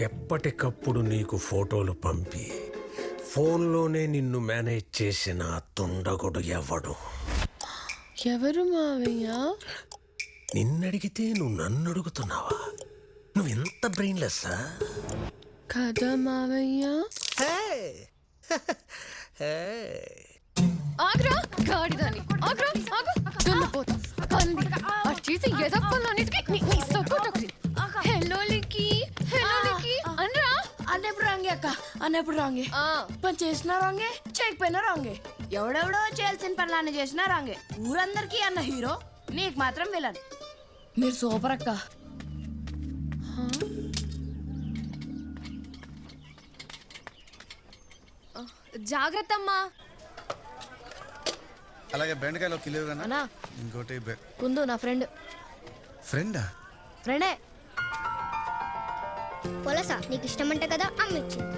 ఎప్పటికప్పుడు నీకు ఫోటోలు పంపి ఫోన్లోనే నిన్ను మేనేజ్ చేసిన తుండగుడు ఎవడు ఎవరు మావయ్య నిన్నడిగితే నువ్వు నన్ను అడుగుతున్నావా నువ్వు ఎంత బ్రెయిన్లెస్సా కదా మావయ్య ఆగ్రా గాడిదాని ఆగ్రా ఆగు దున్నపోతు పంది అది చేసి ఎదప్పలన్నిటికీ అక్క అన్నప్పుడు రాంగే. ఆ, పని చేసినా రాంగే చేయకపోయినా రాంగే. ఎవడెవడో చేయాల్సిన పనులన్నీ చేసినా రాంగే. ఊరందరికీ అన్న హీరో నీకు మాత్రం విలన్. మీరు సూపర్ అక్క. జాగ్రత్త అమ్మా. అలాగే బెండకాయలు కిలో ఇంకోటి కుందు నా ఫ్రెండ్. ఫ్రెండా? ఫ్రెండే. పొలస నీకు ఇష్టమంట కదా అమ్మ ఇచ్చింది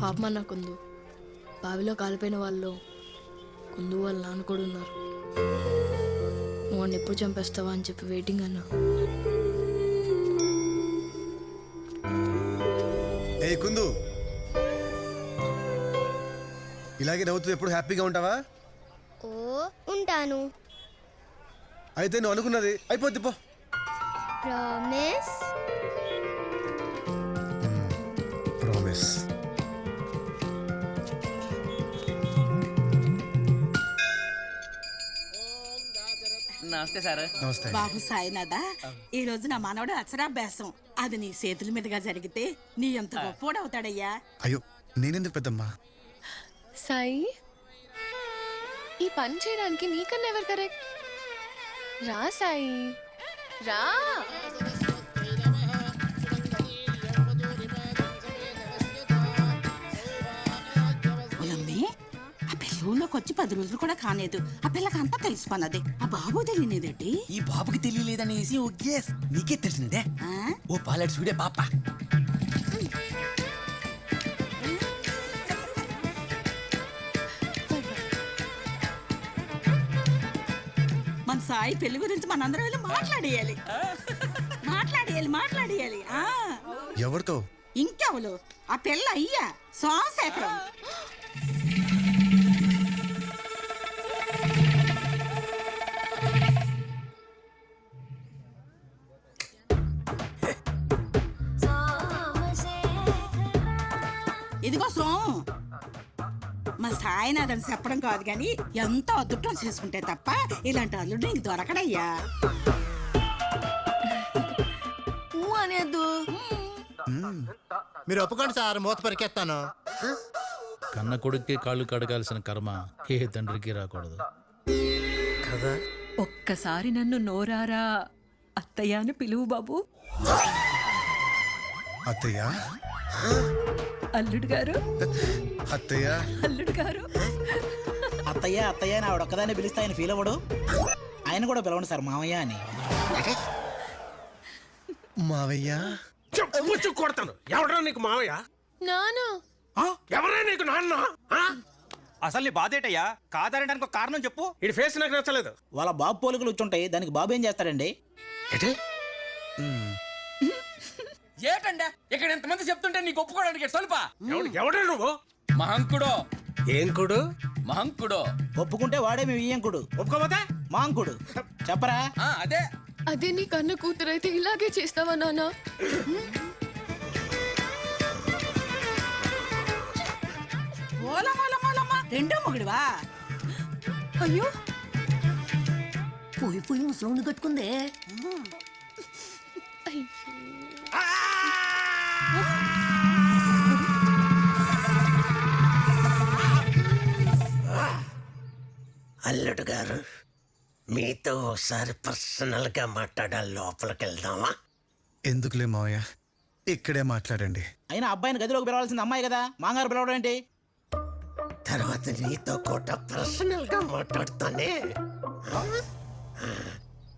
పాపమన్న కుందు బావిలో కాలిపోయిన వాళ్ళు కుందు వాళ్ళ నాన్న కూడా ఉన్నారు. నువ్వు వాడిని ఎప్పుడు చంపేస్తావా అని చెప్పి వెయిటింగ్ అన్నా. ఏ కుందు. ఇలాగే నవ్వుతూ ఎప్పుడు హ్యాపీగా ఉంటావా? ఓ ఉంటాను. అయితే నువ్వు అనుకున్నది అయిపోద్ది పో. ప్రామిస్ ప్రామిస్ నమస్తే సార్. నమస్తే. బాబు సాయినాథ ఈ రోజు నా మనవడు అక్షరాభ్యాసం. అది నీ చేతుల మీదుగా జరిగితే నీ ఎంత గొప్పోడు అవుతాడయ్యా అయ్యో నేనెందుకు పెద్దమ్మా? సాయి ఈ పని చేయడానికి నీకన్నా ఎవరు కరెక్ట్? రా సాయి. రా. వచ్చి పది రోజులు కూడా కాలేదు ఆ పిల్లకి అంతా తెలిసిపోన్నది ఆ బాబు తెలియనిదేటి? ఈ బాబుకి తెలియలేదనేసి ఓ గేస్ నీకే తెలిసినదే ఆ? ఓ పాలెట్ చూడే పాప. మన సాయి పెళ్ళి గురించి మనందరం వెళ్ళి మాట్లాడేయాలి. మాట్లాడేయాలి మాట్లాడేయాలి. ఆ. ఎవరితో? ఇంకెవలు ఆ పిల్ల అయ్యా సోమశేఖరం. ఇదిగో సోము. మా సాయినాథన్ చెప్పడం కాదు కానీ ఎంతో అదృష్టం చేసుకుంటే తప్ప ఇలాంటి అల్లుడు నీకు దొరకడయ్యా. ఊ అనేద్దు. మీరు ఒప్పుకోండి సార్ మూత పరికెత్తాను. కన్న కొడుక్కి కాళ్ళు కడగాల్సిన కర్మ ఏ తండ్రికి రాకూడదు. కదా? ఒక్కసారి నన్ను నోరారా అత్తయ్య అని పిలువు బాబు. అత్తయ్య? అల్లుడు గారు? అత్తయ్య. అల్లుడు గారు? అత్తయ్య అత్తయ్య అని ఆవిడ ఒక్కదాన్ని పిలిస్తే ఆయన ఫీల్ అవ్వడు. ఆయన కూడా పిలవండి సార్ మామయ్య అని. మావయ్య? చెప్పు కొడతాను. ఎవడరా నీకు మావయ్య? నానా ఎవరా నీకు నాన్న? ఆ? అసలు నీ బాధ ఏంటయ్యా? కాదనడానికి ఒక కారణం చెప్పు. ఈడి ఫేస్ నాకు నచ్చలేదు. వాళ్ళ బాబు పోలికలు వచ్చుంటాయి దానికి బాబు ఏం చేస్తాడండి? ఏంటి? ఏటండి? ఇక్కడ ఎంతమంది చెప్తుంటే నీకు ఒప్పుకోవడానికి స్వల్ప ఎవడు ఎవడే నువ్వు? మహంకుడో. ఏం కుడు? మహంకుడో. ఒప్పుకుంటే వాడే మేము ఇయ్యంకుడు ఒప్పుకోపోతే మాంకుడు. చెప్పరా? అదే. అదే నీ కన్న కూతురైతే ఇలాగే చేస్తావా నానా ఓలమోలమోలమ్మ రెండో మొగుడివా? అయ్యో. పోయి పోయి ముసలోని కట్టుకుందే. అల్లుడు గారు మీతో ఒకసారి పర్సనల్గా మాట్లాడాలి లోపలికి వెళ్దామా ఎందుకులే మావయ్య? ఇక్కడే మాట్లాడండి. అయినా అబ్బాయిని గదిలోకి పిలవాల్సింది అమ్మాయి కదా? మాంగారు పిలవడం ఏంటి? తర్వాత నీతో కూడా పర్సనల్గా మాట్లాడుతానే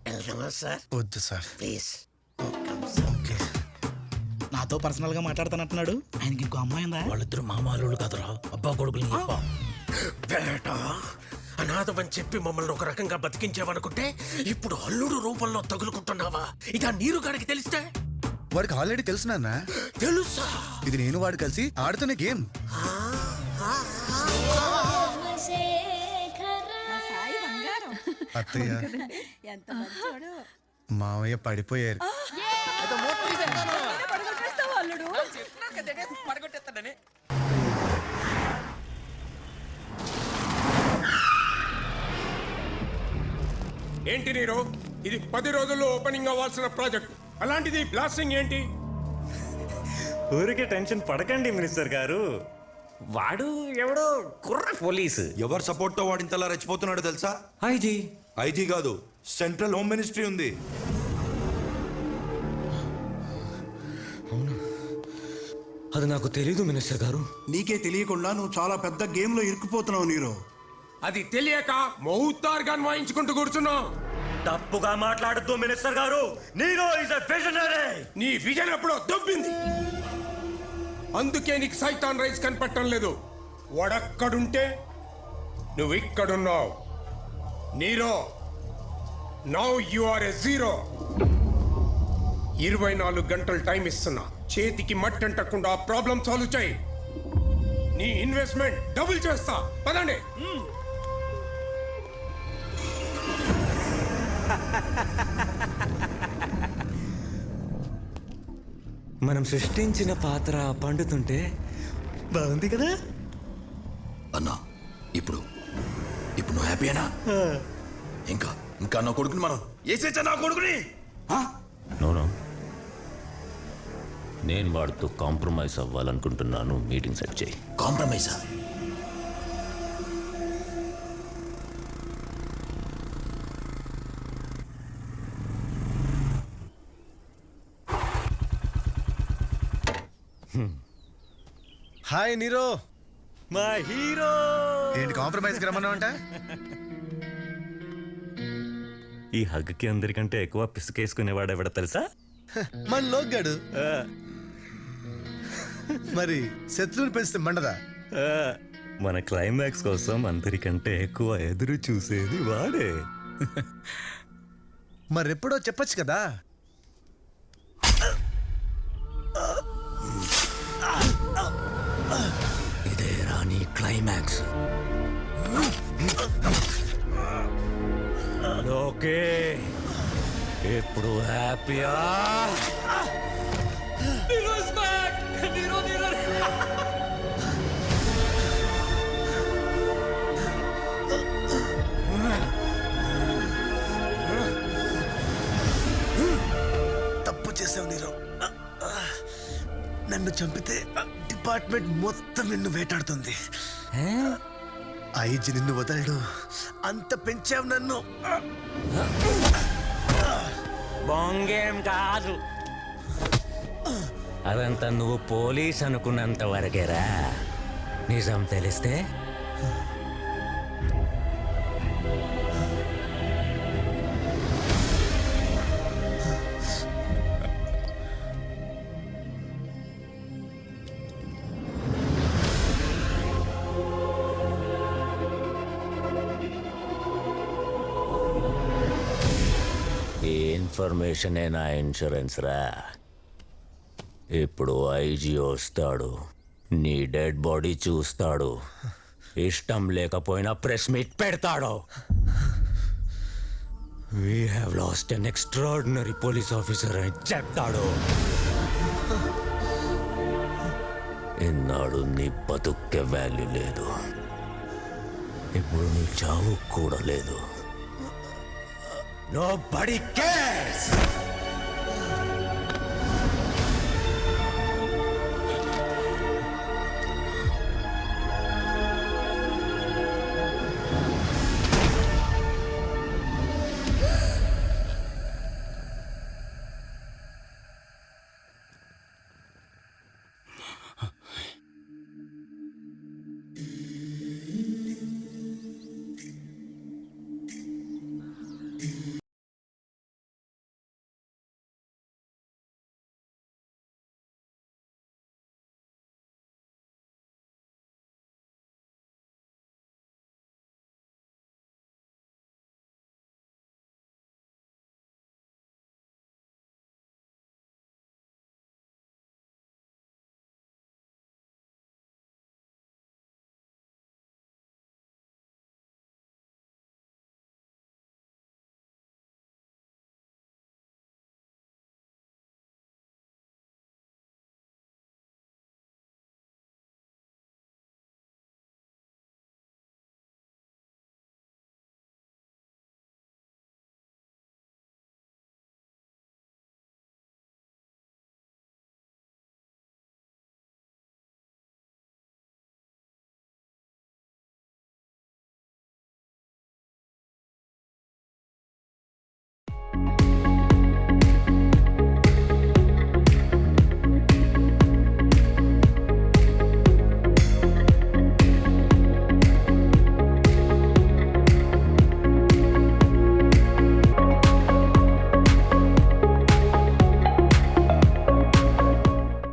వెళ్దామా సార్? వద్దు సార్. ప్లీజ్. ఓకే. నాతో పర్సనల్గా మాట్లాడుతానంటున్నాడు ఆయనకి ఇంకో అమ్మాయి ఉందా? వాళ్ళిద్దరు మామాలు కదరా. అబ్బా కొడుకులు బేటా. అనాథమని చెప్పి మమ్మల్ని ఒక రకంగా బతికించావనుకుంటే ఇప్పుడు అల్లుడు రూపంలో తగులుకుంటున్నావా? ఇదా నీరు గారికి తెలిస్తే? వాడికి ఆల్రెడీ తెలుసు నాన్న. తెలుసా? ఇది నేను వాడు కలిసి ఆడుతున్న గేమ్. మా సాయి బంగారం అత్తయ్య. ఎంత మంచోడు. మావయ్య ఏంటి నీరు? ఇది పది రోజుల్లో ఓపెనింగ్ అవ్వాల్సిన ప్రాజెక్ట్ అలాంటిది బ్లాస్టింగ్ ఏంటి? ఊరికే టెన్షన్ పడకండి మినిస్టర్ గారు. వాడు ఎవడో కుర్ర పోలీసు. ఎవరు సపోర్ట్తో వాడు ఇంతలా రెచ్చిపోతున్నాడో తెలుసా? ఐజీ. ఐజీ కాదు సెంట్రల్ హోమ్ మినిస్ట్రీ ఉంది. అది నాకు తెలీదు మినిస్టర్ గారు. నీకే తెలియకుండా నువ్వు చాలా పెద్ద గేమ్లో ఇరుక్కుపోతున్నావు నీరు. అది తెలియక మౌతార్గాన్ వాయించుకుంటూ కూర్చున్నావు తప్పుగా మాట్లాడుతూ మినిస్టర్ గారు. Nero is visionary. నీ విజన్ ఎప్పుడో దొబ్బింది. అందుకే నీకు సైతాన్ రైస్ కనపడటం లేదు. వాడక్కడుంటే నువ్వు ఇక్కడున్నావు. Nero now you are a zero ఇరవై నాలుగు గంటలు టైం ఇస్తున్నా. చేతికి మట్టి అంటకుండా ప్రాబ్లం సాల్వ్ చేయి. నీ ఇన్వెస్ట్మెంట్ డబుల్ చేస్తా. పదండి. మనం సృష్టించిన పాత్ర పండుతుంటే బాగుంది కదా? అన్నా ఇప్పుడు ఇప్పుడు నువ్వు హ్యాపీనా ఇంకా ఇంకా నా కొడుకుని మనం వేసేచ్చా నా కొడుకుని? నోనో నేను వాడితో కాంప్రమైజ్ అవ్వాలనుకుంటున్నాను. మీటింగ్ సెట్ చేయి. కాంప్రమైజా? Hi Nero. మా హీరో ఏంటి కాంప్రమైజ్ రమ్మన్నావు అంట ఈ హగ్కి అందరికంటే ఎక్కువ పిసుకేసుకునేవాడు ఎవడ తెలుసా? మన లోగ్గాడు. మరి శత్రువుని పెంచితే మండదా? మన క్లైమాక్స్ కోసం అందరికంటే ఎక్కువ ఎదురు చూసేది వాడే. మరెప్పుడో చెప్పొచ్చు కదా. Climax okay. ఇప్పుడు హ్యాపీయా? తప్పు చేసావు నీరో నన్ను చంపితే డిపార్ట్మెంట్ మొత్తం నిన్ను వేటాడుతుంది. ఐజీ నిన్ను వదలడు. అంత పెంచావు నన్ను. బొంగేం కాదు. అదంతా నువ్వు పోలీస్ అనుకున్నంత వరకేరా. నిజం తెలిస్తే ఇన్ఫర్మేషనే నా ఇన్సూరెన్స్ రా. ఇప్పుడు ఐజీ వస్తాడు. నీ డెడ్ బాడీ చూస్తాడు. ఇష్టం లేకపోయినా ప్రెస్ మీట్ పెడతాడు. We have lost an extraordinary police officer అని చెప్తాడు. ఇన్నాడు నీ బతుక్కే వాల్యూ లేదు. ఇప్పుడు నీ చావు కూడా లేదు. Nobody Mm-hmm.